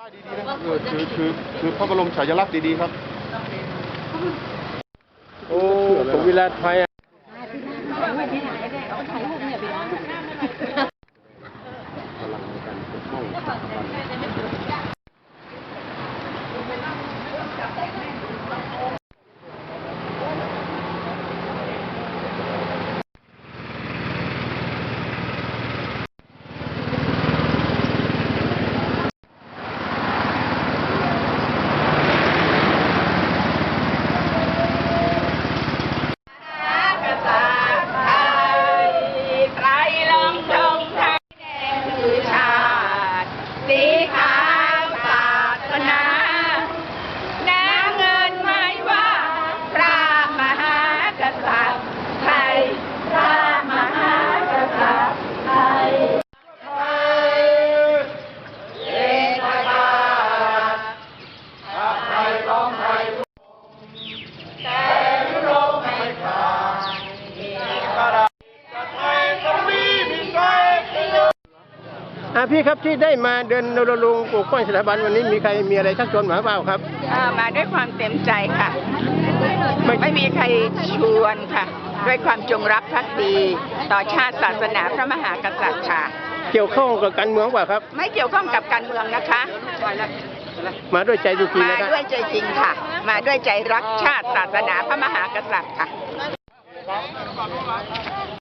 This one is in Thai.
ป้ายดีๆนะครับเออคือคือคือพระบรมฉายาลักษณ์ดีๆครับ โอ้สมวิราชไทยอะใอะพี่ครับที่ได้มาเดินรณรงค์ปกป้องสถาบันวันนี้มีใครมีอะไรชักชวนมาเปล่าครับเอ่อมาด้วยความเต็มใจค่ะ ไม่ไม่มีใครชวนค่ะ ด้วยความจงรักภักดี ต่อชาติศาสนาพระมหากษัตริย์ค่ะ เกี่ยวข้องกับการเมืองเปล่าครับ ไม่เกี่ยวข้องกับการเมืองนะคะ มาด้วยใจดูกีมานะครับ ด้วยใจจริงค่ะ มาด้วยใจรักชาติศาสนาพระมหากษัตริย์ค่ะ